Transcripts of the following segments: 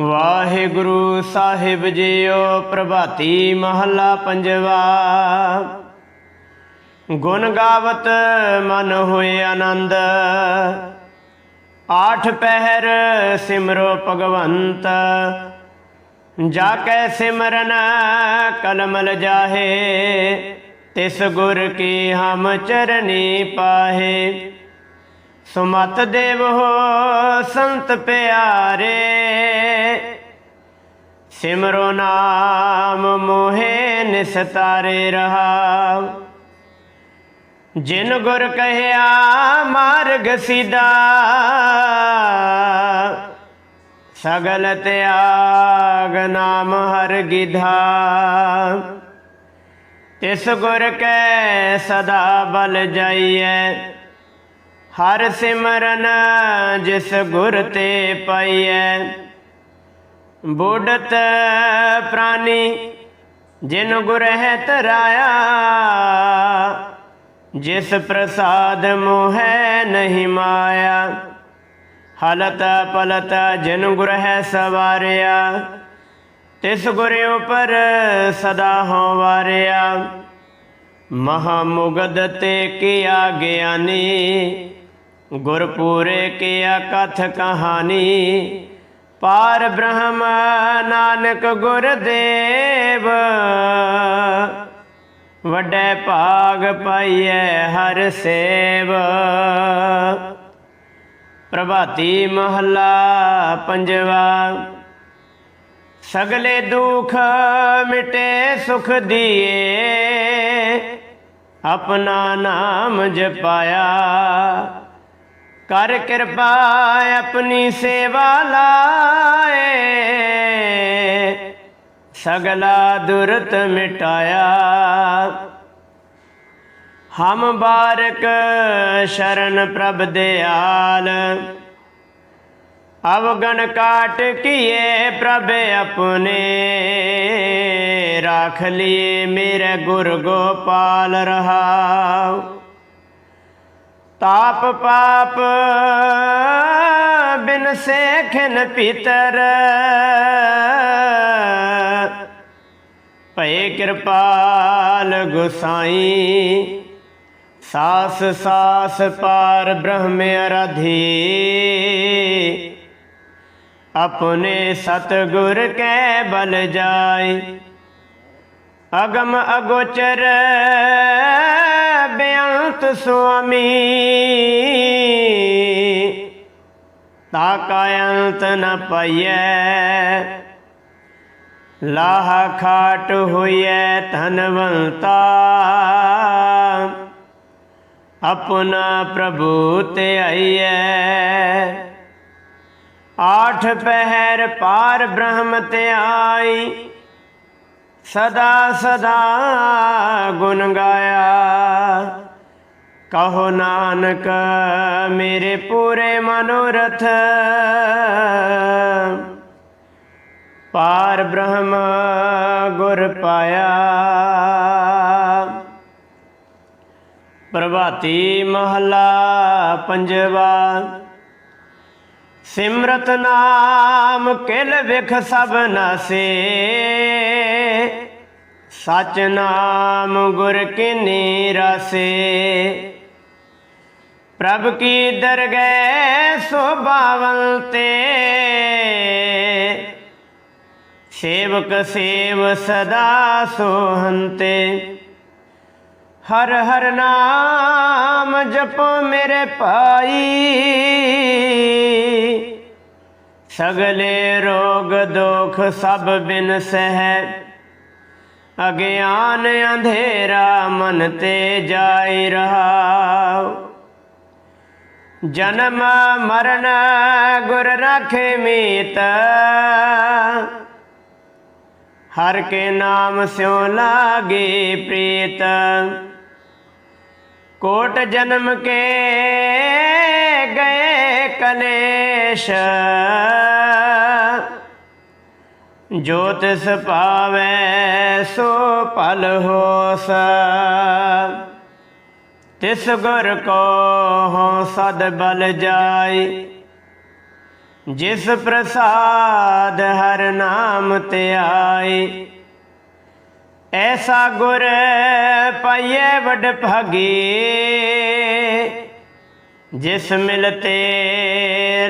ਵਾਹਿਗੁਰੂ ਸਾਹਿਬ JIO ਪ੍ਰਭਾਤੀ ਮਹੱਲਾ ਪੰਜਵਾ। ਗੁਣ ਗਾਵਤ ਮਨ ਹੋਏ ਆਨੰਦ। ਆਠ ਪਹਿਰ ਸਿਮਰੋ ਭਗਵੰਤ। ਜਾ ਕੈ ਸਿਮਰਨ ਕਲਮਲ ਜਾਹੇ। ਤਿਸ ਗੁਰ ਕੀ ਹਮ ਚਰਨੀ ਪਾਹੇ। ਸੁਮਤ ਦੇਵ ਹੋ ਸੰਤ ਪਿਆਰੇ, ਸਿਮਰੋ ਨਾਮ ਮੋਹੇ ਨਿਸਤਾਰੇ ਰਹਾ ਜਿਨ ਗੁਰ ਕਹਿਆ ਮਾਰਗ ਸਿਦਾ ਸਗਲ ਤਿਆਗ ਨਾਮ ਹਰ ਗਿਧਾ। ਤਿਸ ਗੁਰ ਕੈ ਸਦਾ ਬਲ ਜਾਈਐ ਹਰ ਸਿਮਰਨ ਜਿਸ ਗੁਰ ਤੇ ਪਾਈਐ। ਬੁੱਢਤ ਪ੍ਰਾਨੀ, ਜਿਨ ਗੁਰ ਹੈ ਤਰਾਇਆ ਜਿਸ ਪ੍ਰਸਾਦ ਮੋਹੈ ਨਹੀਂ ਮਾਇਆ। ਹਲਤ ਪਲਤ ਜਿਨ ਗੁਰ ਹੈ ਸਵਾਰਿਆ, ਤਿਸ ਗੁਰ ਉਪਰ ਸਦਾ ਹੋ ਵਾਰਿਆ। ਮਹਾ ਮੁਗਦ ਤੇ ਕੀਆ ਗਿਆਨੀ ਗੁਰਪੂਰੇ ਕੀਆ ਕਥ ਕਹਾਣੀ? ਪਾਰ ਬ੍ਰਹਮ ਨਾਨਕ ਗੁਰਦੇਵ। ਵੱਡੇ ਭਾਗ ਪਾਈਐ ਹਰ ਸੇਵ। ਪ੍ਰਭਾਤੀ ਮਹੱਲਾ ਪੰਜਵਾ। ਸਗਲੇ ਦੁਖ ਮਿਟੇ ਸੁਖ ਦੀਏ। ਆਪਣਾ ਨਾਮ ਜਪਾਇਆ। ਕਰ ਕਿਰਪਾ, ਆਪਣੀ ਸੇਵਾ ਲਾਏ। ਸਗਲਾ ਦੁਰਤ ਮਿਟਾਇਆ। ਹਮ ਬਾਰਕ ਸ਼ਰਨ ਪ੍ਰਭ ਦਿਆਲ। ਅਵਗਣ ਕਾਟ ਕੀਏ ਪ੍ਰਭ ਆਪਣੇ। ਰਾਖ ਲਿਏ ਮੇਰੇ ਗੁਰ ਗੋਪਾਲ ਰਹਾ ਤਾਪ ਪਾਪ ਬਿਨ ਸੇਖਨ ਪਿਤਰ। ਭਏ ਕਿਰਪਾਲ ਗੁਸਾਈ, ਸਾਸ ਸਾਸ ਪਾਰ ਬ੍ਰਹਮ ਅਰਾਧੀ। ਆਪਣੇ ਸਤਗੁਰ ਕੈ ਬਲ ਜਾਏ ਅਗਮ ਅਗੋਚਰ ਬੇਅੰਤ ਸੁਆਮੀ, ਤਾ ਕਾ ਨ ਪਈਐ। ਲਾਹ ਖਾਟ ਹੋਈਐ ਧਨਵੰਤਾ ਆਪਣਾ ਪ੍ਰਭੂ ਤੇ ਆਈਐ। ਆਠ ਪਹਿਰ ਪਾਰ ਬ੍ਰਹਮ ਤੇ ਆਈ। ਸਦਾ ਸਦਾ ਗੁਣ ਗਾਇਆ। ਕਹੋ ਨਾਨਕ, ਮੇਰੇ ਪੂਰੇ ਮਨੋਰਥ। ਪਾਰ ਬ੍ਰਹਮ ਗੁਰ ਪਾਇਆ। ਪ੍ਰਭਾਤੀ ਮਹਲਾ ਪੰਜਵਾ, ਸਿਮਰਤ ਨਾਮ ਕਿਲ ਵਿਖ ਸਭ ਨਾਸੇ। ਸਚ ਨਾਮ ਗੁਰ ਕਿਨੀ ਰਸੇ। ਪ੍ਰਭ ਕੀ ਦਰਗਹਿ ਸੋਭਾਵੰਤੇ ਸੇਵਕ ਸੇਵ ਸਦਾ ਸੋਹੰਤੇ ਹਰ ਹਰ ਨਾਮ ਜਪੋ ਮੇਰੇ ਭਾਈ। ਸਗਲੇ ਰੋਗ ਦੁਖ ਸਭ ਬਿਨ ਸਹਿ। ਅਗਿਆਨ ਅੰਧੇਰਾ ਮਨ ਤੇ ਜਾਈ ਰਹਾ ਜਨਮ ਮਰਨ ਗੁਰ ਰਾਖੇ ਮੀਤ। ਹਰ ਕੇ ਨਾਮ ਸਿਉ ਲਾਗੇ ਪ੍ਰੀਤ। ਕੋਟ ਜਨਮ ਕੇ ਗਏ ਕਲੇਸ਼। ਜੋ ਤਿਸ ਸੋ ਪਲ ਹੋਸ। ਤਿਸ ਗੁਰ ਕੋ ਸਦ ਬਲ ਜਾਏ ਜਿਸ ਪ੍ਰਸਾਦ ਹਰ ਨਾਮ ਤੇ ਆਏ ਐਸਾ ਗੁਰ ਪਾਈਏ ਵਡ ਭਾਗੇ। ਜਿਸ ਮਿਲਤੇ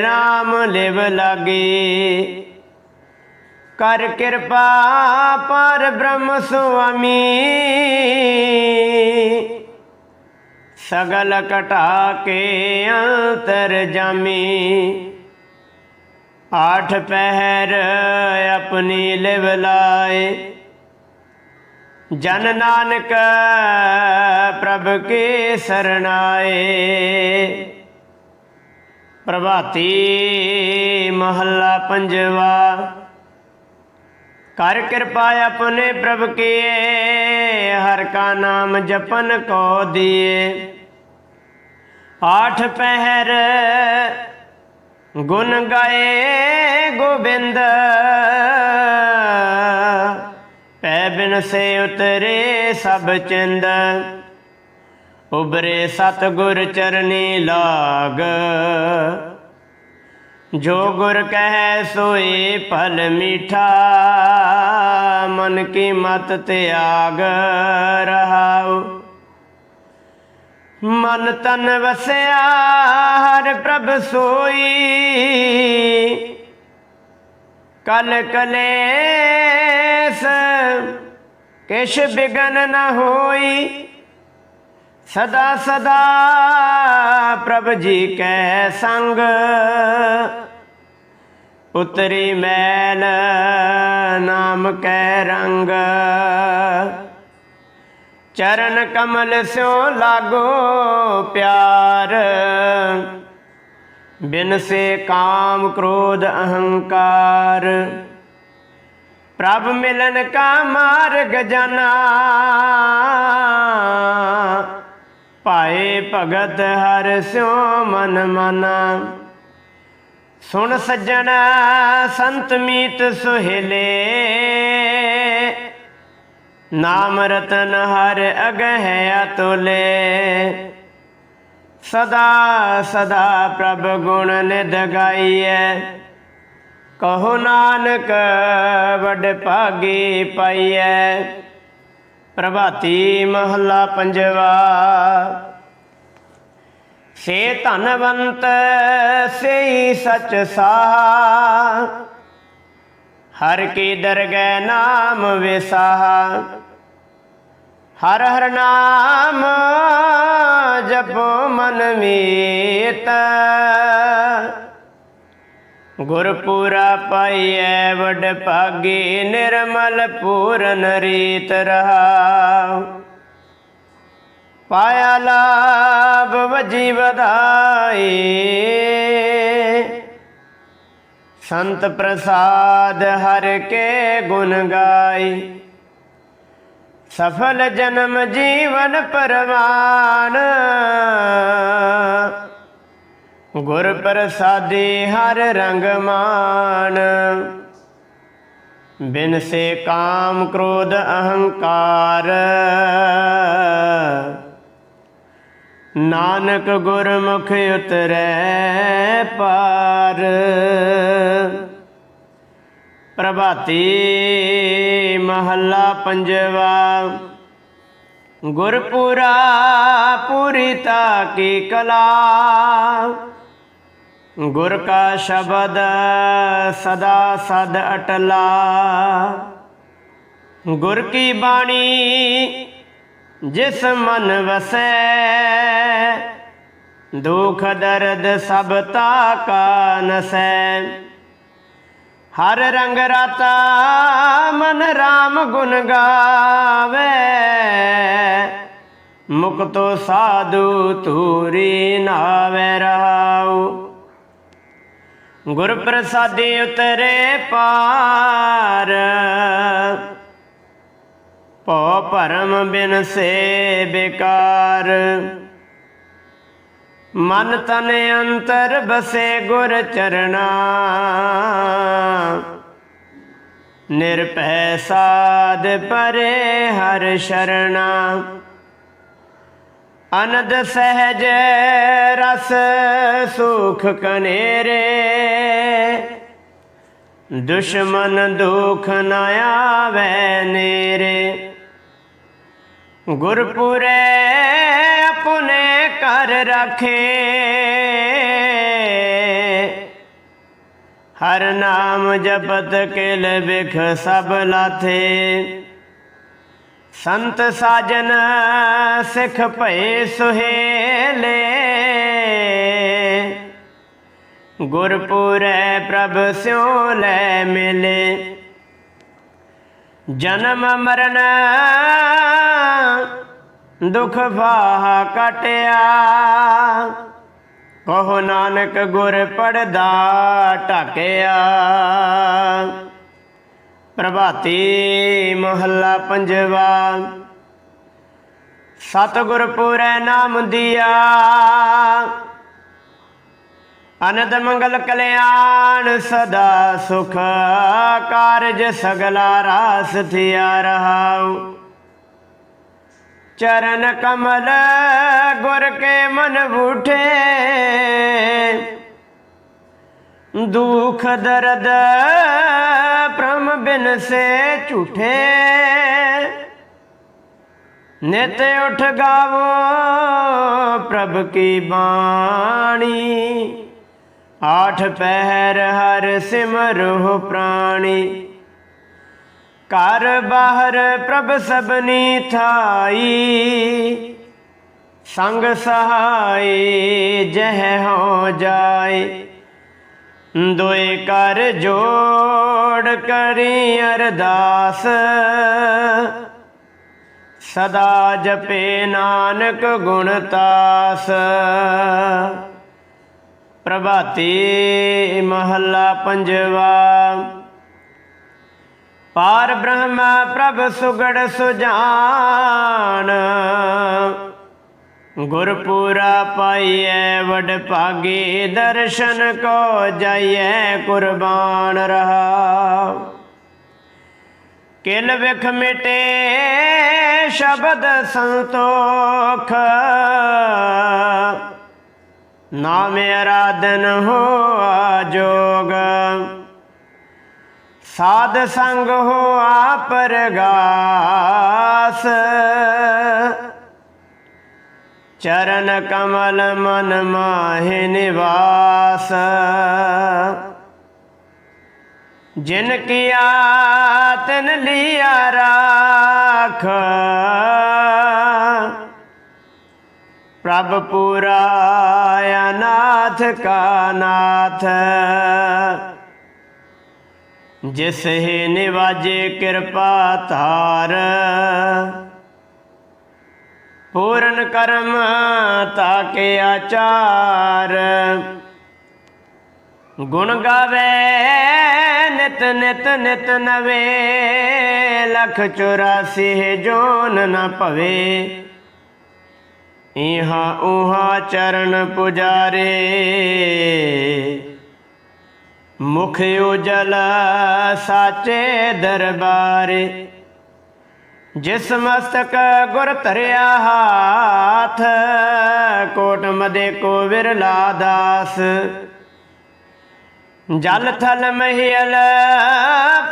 RAM ਲਿਵ ਲਾਗੇ। ਕਰ ਕਿਰਪਾ ਪਰ ਬ੍ਰਹਮ ਸੁਆਮੀ। ਸਗਲ ਕਟਾ ਕੇ ਅੰਤਰ ਜਾਮੀ। ਆਠ ਪਹਿਰ ਆਪਣੀ ਲਿਵ ਲਾਏ। ਜਨ ਨਾਨਕ ਪ੍ਰਭ ਕੇ ਸਰਣਾਏ। ਪ੍ਰਭਾਤੀ ਮਹੱਲਾ ਪੰਜਵਾ। ਕਰ ਕਿਰਪਾ ਆਪਣੇ ਪ੍ਰਭ ਕੇ ਹਰ ਕਾ ਨਾਮ ਜਪਨ ਕੋ ਦੀਏ। ਆਠ ਪਹਿਰ ਗੁਣ ਗਾਏ ਗੋਬਿੰਦ। ਪੈ ਬਿਨ ਸੇ ਉਤਰੇ ਸਭ ਚਿੰਦ। ਉਬਰੇ ਸਤ ਗੁਰ ਚਰਨੀ ਲਾਗ। ਜੋ ਗੁਰ ਕਹੈ ਸੋਏ ਫਲ ਮੀਠਾ, ਮਨ ਕੀ ਮਤ ਤਿਆਗ ਰਹਾਉ। ਮਨ ਤਨ ਵਸਿਆ, ਹਰ ਪ੍ਰਭ ਸੋਈ। ਕਲ ਕਲੇਸ ਕਿਛ ਬਿਗਨ ਨ ਹੋਈ। ਸਦਾ ਸਦਾ ਪ੍ਰਭ ਜੀ ਕੈ ਸੰਗ ਉਤਰੀ ਮੈਲ ਨਾਮ ਕੈ ਰੰਗ। ਚਰਨ ਕਮਲ ਸਿਓ ਲਾਗੋ ਪਿਆਰ। ਬਿਨ ਸੇ ਕਾਮ ਕ੍ਰੋਧ ਅਹੰਕਾਰ। ਪ੍ਰਭ ਮਿਲਨ ਕਾ ਮਾਰਗ ਜਨਾ ਪਾਏ ਭਗਤ ਹਰ ਸਿਓ ਮਨ ਮਨਾ। ਸੁਣ ਸੱਜਣ ਸੰਤ ਮੀਤ ਸੁਹੇਲੇ। ਨਾਮ ਰਤਨ ਹਰ ਅਗਹਿ ਅਤੁਲੇ। ਸਦਾ ਸਦਾ ਪ੍ਰਭ ਗੁਣ ਨਿਧ ਗਾਈਐ। ਕਹੋ ਨਾਨਕ ਵਡ ਭਾਗੀ ਪਾਈਐ। ਪ੍ਰਭਾਤੀ ਮਹੱਲਾ ਪੰਜਵਾ। ਸੇ ਧਨਵੰਤ ਸੇਈ ਸਚ ਸਾਹ। ਹਰ ਕੀ ਦਰਗਹਿ ਨਾਮ ਵਿਸਾਹ। ਹਰ ਹਰ ਨਾਮ ਜਪੋ ਮਨ ਮੀਤ। ਗੁਰਪੂਰਾ ਪਾਈਐ ਵਡ ਭਾਗੀ ਨਿਰਮਲ ਪੂਰਨ ਰੀਤ ਰਹਾ ਪਾਇਆ ਲਾਭ ਵਜੀ ਵਧਾਈ। ਸੰਤ ਪ੍ਰਸਾਦ ਹਰ ਕੇ ਗੁਣ ਗਾਈ। ਸਫਲ ਜਨਮ ਜੀਵਨ ਪਰਵਾਨ। ਗੁਰ ਪ੍ਰਸਾਦੀ ਹਰ ਰੰਗ ਮਾਨ ਬਿਨ ਸੇ ਕਾਮ ਕ੍ਰੋਧ ਅਹੰਕਾਰ। ਨਾਨਕ ਗੁਰਮੁਖ ਉਤਰੈ ਪਾਰ। ਪ੍ਰਭਾਤੀ ਮਹੱਲਾ ਪੰਜਵਾ। ਗੁਰਪੁਰਾ ਪੂਰੀਤਾ ਕੀ ਕਲਾ। ਗੁਰ ਕਾ ਸ਼ਬਦ ਸਦਾ ਸਦ ਅਟਲਾ। ਗੁਰ ਕੀ ਬਾਣੀ ਜਿਸ ਮਨ ਵਸੈ, ਦੁਖ ਦਰਦ ਸਭ ਤਾ ਕਾ ਨਸੈ। ਹਰ ਰੰਗ ਰਾਤਾ ਮਨ RAM ਗੁਣ ਗਾਵੇ। ਮੁਕਤੋ ਸਾਧੂ ਤੂਰੀ ਨਾਵੇ ਰਹਾਉ। ਗੁਰ ਪ੍ਰਸਾਦੀ ਉਤਰੇ ਪਾਰ। ਭਉ ਭਰਮ ਬਿਨ ਸੇ ਬੇਕਾਰ। ਮਨ ਤਨ ਅੰਤਰ ਬਸੇ ਗੁਰ ਚਰਣਾ। ਨਿਰਭੈ ਸਾਧ ਪਰੇ ਹਰ ਸ਼ਰਣਾ। ਅਨੰਦ ਸਹਿਜ ਰਸ ਸੁਖ ਕਨੇਰੇ। ਦੁਸ਼ਮਨ ਦੁਖ ਨ ਆਵੇ ਨੇਰੇ। ਗੁਰਪੁਰੇ ਘਰ ਰੱਖੇ। ਹਰ ਨਾਮ ਜਪਤ ਕਿਲ ਬਿਖ ਸਭ ਲਾਥੇ। ਸੰਤ ਸਾਜਨ ਸਿੱਖ ਭਏ ਸੁਹੇਲੇ। ਗੁਰਪੁਰੈ ਪ੍ਰਭ ਸਿਉ ਲੈ ਮਿਲੇ। ਜਨਮ ਮਰਨ ਦੁਖ ਭਾਹ ਕਟਿਆ। ਕਹੋ ਨਾਨਕ ਗੁਰ ਪੜਦਾ ਢਕਿਆ। ਪ੍ਰਭਾਤੀ ਮਹੱਲਾ ਪੰਜਵਾ। ਸਤਿਗੁਰ ਪੂਰੈ ਨਾਮ ਦਿਆ। ਅਨੰਦ ਮੰਗਲ ਕਲਿਆਣ ਸਦਾ ਸੁਖ ਕਾਰਜ ਸਗਲਾ ਰਾਸ ਥਿਆ ਰਹਾਉ। ਚਰਨ ਕਮਲ ਗੁਰ ਕੇ ਮਨ ਬੂਠੇ। ਦੁਖ ਦਰਦ ਪ੍ਰਮ ਬਿਨ ਸੇ ਝੂਠੇ। ਨਿਤ ਉਠ ਗਾਵੋ ਪ੍ਰਭ ਕੀ ਬਾਣੀ। ਆਠ ਪਹਿਰ ਹਰ ਸਿਮਰੋ ਪ੍ਰਾਣੀ। ਘਰ ਬਾਹਰ ਪ੍ਰਭ ਸਭਨੀ ਥਾਈ। ਸੰਗ ਸਹਾਈ ਜਹ ਹੋ ਜਾਏ। ਦੋਏ ਕਰ ਜੋੜ ਕਰੀ ਅਰਦਾਸ। ਸਦਾ ਜਪੇ ਨਾਨਕ ਗੁਣ ਤਾਸ। ਪ੍ਰਭਾਤੀ ਮਹੱਲਾ ਪੰਜਵਾ। ਪਾਰ ਬ੍ਰਹਮ ਪ੍ਰਭ ਸੁਗੜ ਸੁਜਾਨ। ਗੁਰਪੂਰਾ ਪਾਈਐ, ਵਡ ਭਾਗੀ, ਦਰਸ਼ਨ ਕੋ ਜਾਈਐ, ਕੁਰਬਾਨ ਰਹਾ। ਕਿਲ ਵਿਖ ਮਿਟੇ, ਸ਼ਬਦ ਸੰਤੋਖ। ਨਾਮ ਆਰਾਧਨ ਹੋਆ ਜੋਗ। ਸਾਧ ਸੰਗ ਹੋ ਪਰਗਾਸ ਚਰਨ ਕਮਲ ਮਨ ਮਾਹਿ ਨਿਵਾਸ। ਜਿਨ ਕੀਆ ਤਨ ਲਿਆ ਰਾਖ। ਪ੍ਰਭ ਪੁਰਾ ਅਨਾਥ ਕਾ ਨਾਥ। ਜਿਸ ਹੀ ਨਿਵਾਜੇ ਕਿਰਪਾ ਧਾਰ। ਪੂਰਨ ਕਰਮ ਤਾਕੇ ਆਚਾਰ। ਗੁਣ ਗਾਵੇ ਨਿਤ ਨਿਤ ਨਿਤ ਨਵੇ, ਲਖ 84 ਜੋਨ ਨ ਭਵੇ। ਇਹਾ ਉਹਾ ਚਰਨ ਪੁਜਾਰੇ। ਮੁਖ ਉਜਲ ਸਾਚੇ ਦਰਬਾਰੇ, ਜਿਸ ਮਸਤਕ ਗੁਰ ਧਰਿਆ ਹਾਥ, ਕੋਟ ਮਦੇ ਕੋ ਵਿਰਲਾ ਦਾਸ। ਜਲ ਥਲ ਮਹਿਲ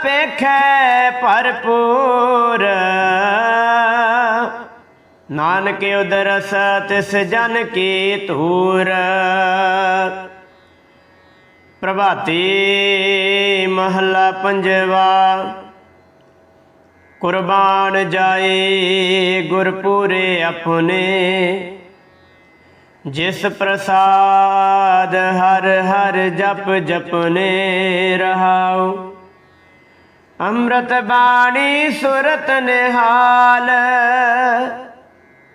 ਪੇਖੈ ਭਰਪੂਰ, ਨਾਨਕ ਉਦਰਸ ਤਿਸ ਜਨ ਕੀ ਧੂਰ। ਪ੍ਰਭਾਤੀ ਮਹੱਲਾ ਪੰਜਵਾ। ਕੁਰਬਾਨ ਜਾਏ ਗੁਰਪੂਰੇ ਆਪਣੇ। ਜਿਸ ਪ੍ਰਸਾਦ ਹਰ ਹਰ ਜਪ ਜਪਨੇ ਰਹਾਉ। ਅੰਮ੍ਰਿਤ ਬਾਣੀ ਸੁਰਤ ਨਿਹਾਲ।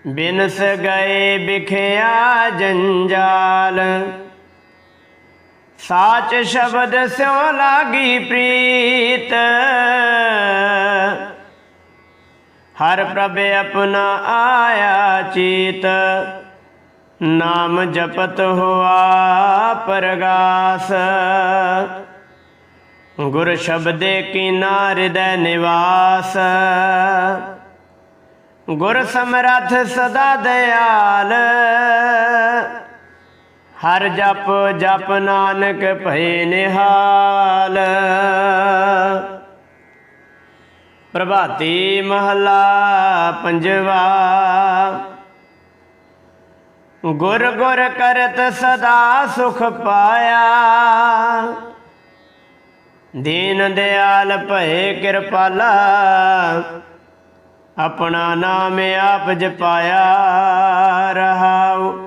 ਬਿਨਸ ਗਏ ਬਿਖਿਆ ਜੰਜਾਲ। ਸਾਚ ਸ਼ਬਦ ਸਿਉ ਲਾਗੀ ਪ੍ਰੀਤ। ਹਰ ਪ੍ਰਭ ਆਪਣਾ ਆਇਆ ਚੀਤ, ਨਾਮ ਜਪਤ ਹੋਆ ਪਰਗਾਸ। ਗੁਰ ਸ਼ਬਦੇ ਕਿਨਾਰ ਹਿਰਦੈ ਨਿਵਾਸ। ਗੁਰ ਸਮਰੱਥ ਸਦਾ ਦਿਆਲ। ਹਰ ਜਪ ਜਪ ਨਾਨਕ ਭਏ ਨਿਹਾਲ। ਪ੍ਰਭਾਤੀ ਮਹਲਾ ਪੰਜਵਾ, ਗੁਰ ਗੁਰ ਕਰਤ ਸਦਾ ਸੁਖ ਪਾਇਆ। ਦੀਨ ਦਿਆਲ ਭਏ ਕਿਰਪਾਲਾ, ਆਪਣਾ ਨਾਮ ਆਪ ਜਪਾਇਆ ਰਹਾਉ।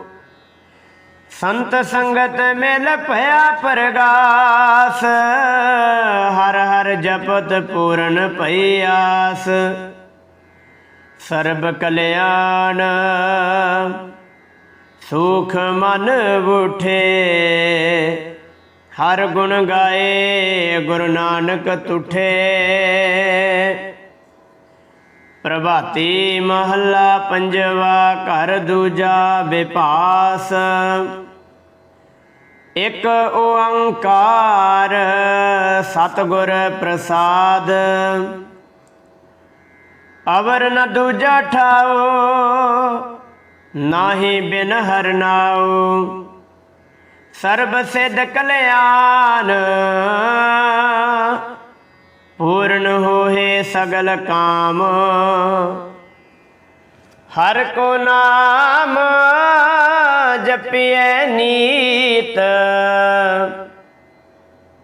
ਸੰਤ ਸੰਗਤ ਮਿਲ ਭਇਆ ਪਰਗਾਸ, ਹਰ ਹਰ ਜਪਤ ਪੂਰਨ ਭਈ ਆਸ ਸਰਬ ਕਲਿਆਣ, ਸੁਖ ਮਨ ਉਠੇ, ਹਰ ਗੁਣ ਗਾਏ, ਗੁਰੂ ਨਾਨਕ ਤੁਠੇ। ਪ੍ਰਭਾਤੀ ਮਹੱਲਾ ਪੰਜਵਾ, ਘਰ ਦੂਜਾ ਵਿਪਾਸ ਇਕ ਓੰਕਾਰ ਸਤਿਗੁਰ ਪ੍ਰਸਾਦ। ਅਵਰ ਨ ਦੂਜਾ ਠਾਓ ਨਾਹੀ ਬਿਨ ਹਰਨਾਓ ਸਰਬ ਸਿਧ ਕਲਿਆਣ, ਪੂਰਨ ਹੋਏ ਸਗਲ ਕਾਮ। ਹਰ ਕੋ ਨਾਮ ਜਪਿਐ ਨੀਤ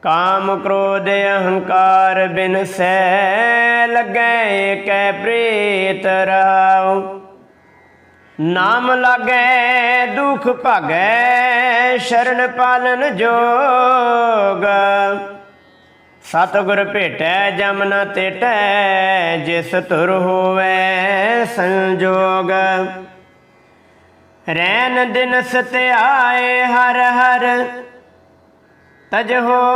ਕਾਮ ਕ੍ਰੋਧ ਅਹੰਕਾਰ ਬਿਨ ਸੈ ਲੱਗੈ ਕੈ ਪ੍ਰੀਤ ਰਾਉ। ਨਾਮ ਲਾਗੈ ਦੁਖ ਭਾਗੈ ਸ਼ਰਨ ਪਾਲਨ ਜੋਗ। ਸਤਿਗੁਰ ਭੇਟੈ ਜਮ ਤੇਟੈ, ਜਿਸ ਤੁਰ ਹੋਵੇ ਸੰਜੋਗ। ਰੈਨ ਦਿਨ ਸਤਿਆਏ ਹਰ ਹਰ। ਤਜ ਹੋ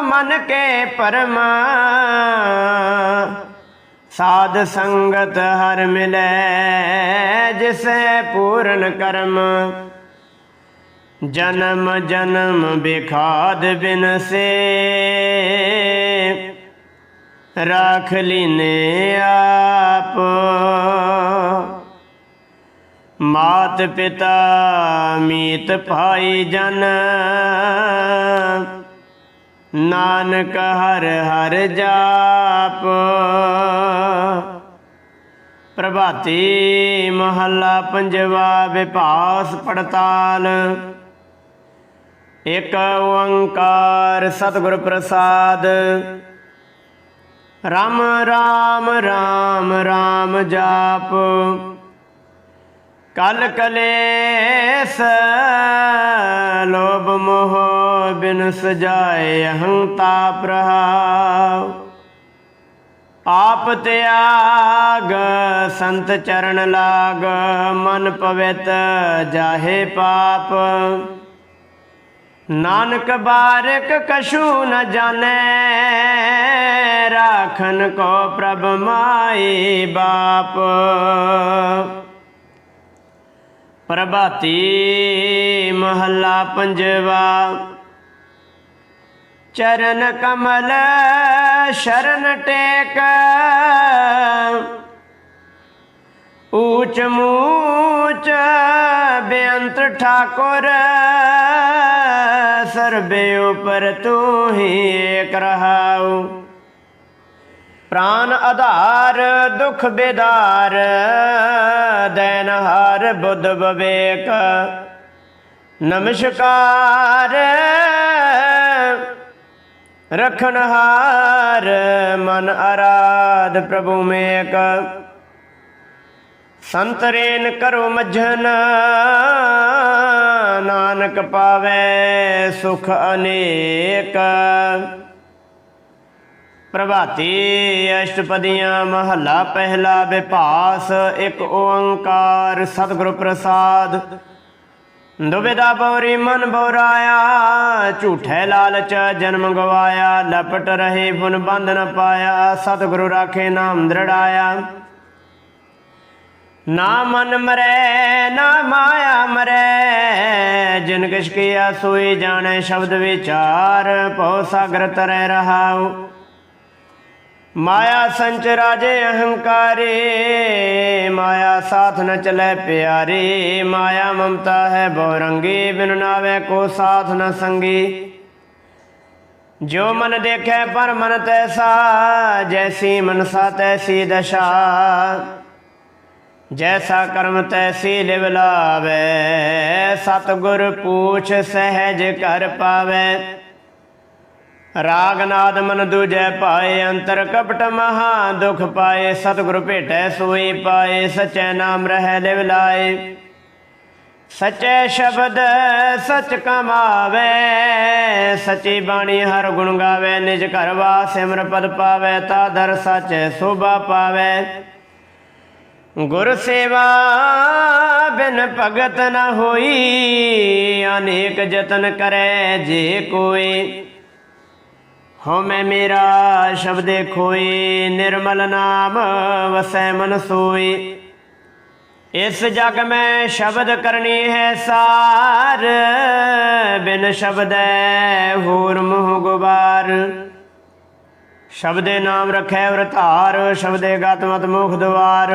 ਮਨ ਕੇ ਪਰਮਾ। ਸਾਧ ਸੰਗਤ ਹਰ ਮਿਲੈ ਜਿਸੈ ਪੂਰਨ ਕਰਮ। ਜਨਮ ਜਨਮ ਬਿਖਾਦ ਬਿਨ ਸੇ। ਰਾਖ ਲੀਨੇ ਆਪ। ਮਾਤ ਪਿਤਾ ਮੀਤ ਭਾਈ ਜਨ। ਨਾਨਕ ਹਰ ਹਰ ਜਾਪ। ਪ੍ਰਭਾਤੀ ਮਹੱਲਾ ਪੰਜਵਾ ਵਿਪਾਸ ਪੜਤਾਲ। ਇਕ ਓੰਕਾਰ ਸਤਿਗੁਰ ਪ੍ਰਸਾਦ। ਰਾਮ ਰਾਮ ਰਾਮ ਰਾਮ ਜਾਪ। ਕਲ ਕਲੇਸ, ਲੋਭ ਮੋਹ ਬਿਨ ਸਜਾਏ ਅਹੰਤਾ ਪ੍ਰਹਾਵ ਆਪ ਤਿਆਗ, ਸੰਤ ਚਰਨ ਲਾਗ, ਮਨ ਪਵਿੱਤ ਜਾਹੇ ਪਾਪ। ਨਾਨਕ ਬਾਰਕ ਕਸ਼ੂ ਨ ਜਾਣੈ, ਰਾਖਨ ਕੋ ਪ੍ਰਭ ਮਾਈ ਬਾਪ। ਪ੍ਰਭਾਤੀ ਮਹੱਲਾ ਪੰਜਵਾ। ਚਰਨ ਕਮਲ ਸ਼ਰਨ ਟੇਕ। ਊਚ ਮੂਚ ਬੇਅੰਤ ਠਾਕੁਰ। ਸਰਬੇ ਉਪਰ ਤੂੰ ਹੀ ਏਕ ਰਹਾਉ। ਪ੍ਰਾਨ ਆਧਾਰ, ਦੁਖ ਬੇਦਾਰ, ਦੈਨ ਹਾਰ ਬੁੱਧ ਵਿਵੇਕ। ਨਮਸਕਾਰ, ਰਖਣ ਹਾਰ, ਮਨ ਆਰਾਧ ਪ੍ਰਭੂ ਮੇਕ। ਸੰਤਰੇਨ ਕਰੋ ਮਝਨ, ਨਾਨਕ ਪਾਵੇ ਸੁਖ ਅਨੇਕ। ਪ੍ਰਭਾਤੀ ਅਸ਼ਟਪਦੀਆਂ ਮਹੱਲਾ ਪਹਿਲਾ ਵਿਭਾਸ, ਇੱਕ ਓੰਕਾਰ ਸਤਿਗੁਰ ਪ੍ਰਸਾਦ। ਦੁਬਿਦਾ ਬੋਰੀ ਮਨ ਬੋਰਾਇਆ, ਝੂਠੇ ਲਾਲਚ ਜਨਮ ਗਵਾਇਆ, ਲਪਟ ਰਹੇ ਫੁਨ ਬੰਧ ਨ ਪਾਇਆ, ਸਤਿਗੁਰੂ ਰਾਖੇ ਨਾਮ ਦ੍ਰਿੜਾਇਆ। ਨਾ ਮਨ ਮਰੈ, ਨਾ ਮਾਇਆ ਮਰੈ, ਜਿਨ ਕਿਛ ਕੀਆ ਸੋਈ ਜਾਣੈ ਸ਼ਬਦ ਵਿਚਾਰ, ਭਉ ਸਾਗਰ ਤਰੈ ਰਹਾਉ। ਮਾਇਆ ਸੰਚ ਰਾਜੇ ਅਹੰਕਾਰੇ, ਮਾਇਆ ਸਾਥ ਨ ਚਲੇ ਪਿਆਰੇ, ਮਾਇਆ ਮਮਤਾ ਹੈ ਬਹੁ ਰੰਗੀ ਬਿਨ ਨਾਵੇ ਕੋ ਸਾਥ ਨ ਸੰਗੀ। ਜੋ ਮਨ ਦੇਖੈ ਪਰ ਮਨ ਤੈਸਾ, ਜੈਸੀ ਮਨਸਾ ਤੈਸੀ ਦਸ਼ਾ। ਜੈਸਾ ਕਰਮ ਤੈਸੀ ਲਿਵ ਲਾਵੇ, ਸਤਿਗੁਰ ਪੂਛ ਸਹਿਜ ਕਰ ਪਾਵੇ। ਰਾਗ ਨਾਦ ਮਨ ਦੂਜੈ ਪਾਏ, ਅੰਤਰ ਕਪਟ ਮਹਾ ਦੁਖ ਪਾਏ, ਸਤਿਗੁਰ ਭੇਟੈ ਸੋਈ ਪਾਏ, ਸਚੈ ਨਾਮ ਰਹਿ ਲਿਵ ਲਾਏ। ਸਚੈ ਸ਼ਬਦ ਸਚ ਕਮਾਵੇ, ਸਚੀ ਬਾਣੀ ਹਰ ਗੁਣ ਗਾਵੇ, ਨਿਜ ਘਰ ਵਾ ਸਿਮਰ ਪਦ ਪਾਵੇ, ਤਾ ਦਰ ਸਚ ਸੋਭਾ ਪਾਵੇ। ਗੁਰ ਸੇਵਾ ਬਿਨ ਭਗਤ ਨ ਹੋਈ, ਅਨੇਕ ਯਤਨ ਕਰੈ ਜੇ ਕੋਈ। ਹਉਮੈ ਮੇਰਾ ਸ਼ਬਦੇ ਖੋਈ, ਨਿਰਮਲ ਨਾਮ ਵਸੈ ਮਨ ਸੋਈ। ਇਸ ਜਗ ਮੈਂ ਸ਼ਬਦ ਕਰਨੀ ਹੈ ਸਾਰ, ਬਿਨ ਸ਼ਬਦੈ ਹੋਰ ਮੋਹ ਗੁਬਾਰ। ਸ਼ਬਦੇ ਨਾਮ ਰਖੈ ਵਰਤਾਰ, ਸ਼ਬਦੇ ਗਤ ਮਤ ਮੁਖ ਦਵਾਰ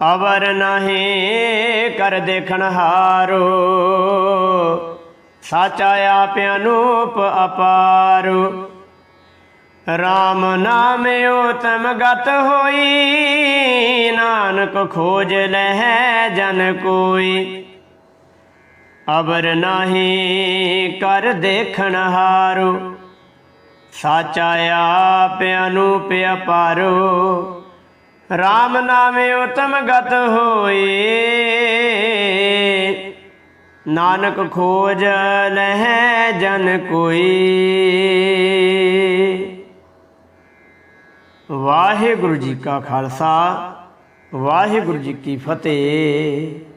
ਅਵਰ ਨਾਹੀ ਕਰ ਦੇਖਣ ਹਾਰੋ ਸਾਚਾ ਆਪ ਅਨੂਪ ਅਪਾਰੋ। RAM ਨਾਮ ਉਤਮ ਗਤ ਹੋਈ, ਨਾਨਕ ਖੋਜ ਲਹਿ ਜਨ ਕੋਈ। ਅਬਰ ਨਾਹੀ ਕਰ ਦੇਖਣ ਹਾਰੋ। ਸਾਚਾ ਆਪ ਅਨੂਪ ਅਪਾਰੋ। RAM ਨਾਮ ਉਤਮ ਗਤ ਹੋਈ। ਨਾਨਕ ਖੋਜ ਲਹਿ ਜਨ ਕੋਈ। ਵਾਹਿਗੁਰੂ ਜੀ ਕਾ ਖਾਲਸਾ ਵਾਹਿਗੁਰੂ ਜੀ ਕੀ ਫਤਿਹ।